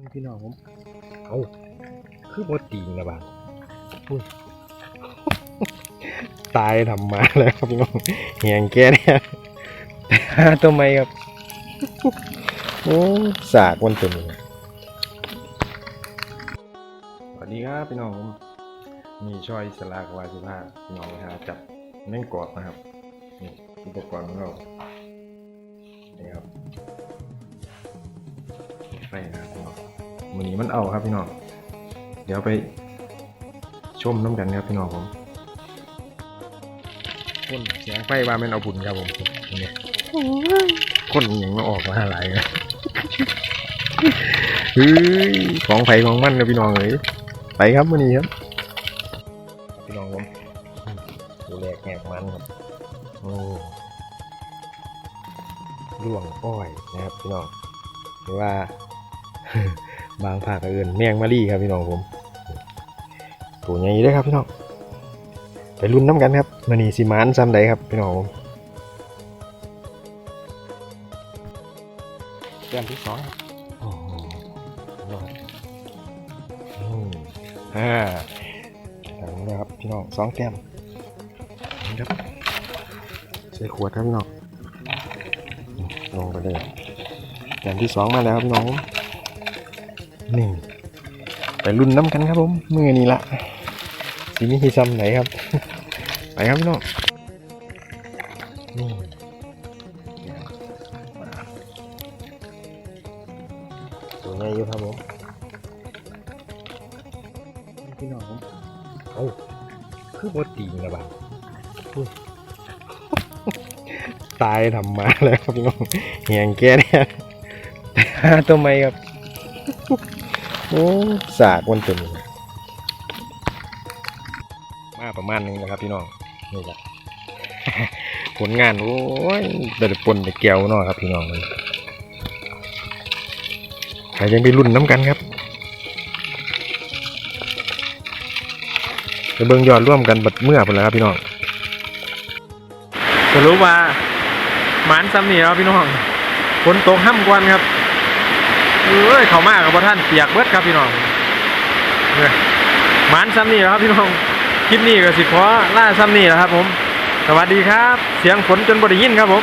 นี่พี่น้องผมเอาคือบตีงนะบ้างอุ้ยตายทำมาแล้วครับพี่น้องเหียงแกเนี่ยหาตัวไม่ครับโอ้สากวันตัวนี้สวัสดีครับพี่น้องผมมีช่อยสลากวาสิภาพี่น้องนะฮะจับแม่งกอดนะครับนี่อุปกรณ์ของเรานี่ครับไฟนะครับพี่น้อง มือนี้มันเอาครับพี่น้อง เดี๋ยวไปชมน้ำกันครับพี่น้องผมคนเสียงไฟว่าม่นเอาบุญครับผมนี่คนอย่างมาออกมาหลายเลยเฮ้ยของไผ่ของมันนะพี่น้องเลยไปครับมือนี้ครับ พี่น้องผมดูแลแหกมันครับโอ้ร่วงอ้อยนะครับพี่น้องหรือว่า บางภาคก็เอื่นแมงมะลี่ครับพี่น้องผมตัวใหญ่ด้วยครับพี่น้องไปรุ่นน้ำกันครับมันนี่สิมานซ้ำใดครับพี่น้องผมแต้มที่สองครับโอ้โหพี่น้องอืมอ่าอันนี้นะครับพี่น้องสองแต้มนี่ครับใส่ขวดครับพี่น้องลงไปเลยแต้มที่สองมาแล้วครับพี่น้องผม นี่ไปรุ่นน้ำกันครับผมมือนี้ละสีนี้ที่ซ้ำไหนครับ ไปครับพี่น้องนี่ตัวใหญ่อยู่ครับผมพี่น้องผมเอาคือบดตีนะบ้างอุ้ยตายทำมาแล้วครับพี่น้องเหียงแกเนี่ยหาตัวไม่ครับ โอ้สากวันตัวนี้มาประมาณนึงนะครับพี่น้องนี่แหละผลงานโอ้ยเดือดปนแต่แก้วนาะครับพี่น้องใครยังไปรุ่นน้ำกันครับไปเบิ่งยอดร่วมกันบัดเมื่อไปแล้วครับพี่น้องสรุปว่าหมานซ้ำนี่ครับพี่น้องฝนตกห้ำกวนครับ เอ้ยเขามากครับท่านเปียกเบิดครับพี่น้องเนี่ยหมานซ้ำนี่แหละครับพี่น้องคลิปนี้ก็สิขอล่าซ้ำนี่แหละครับผม สวัสดีครับ เสียงฝนจนบไดิยินครับผม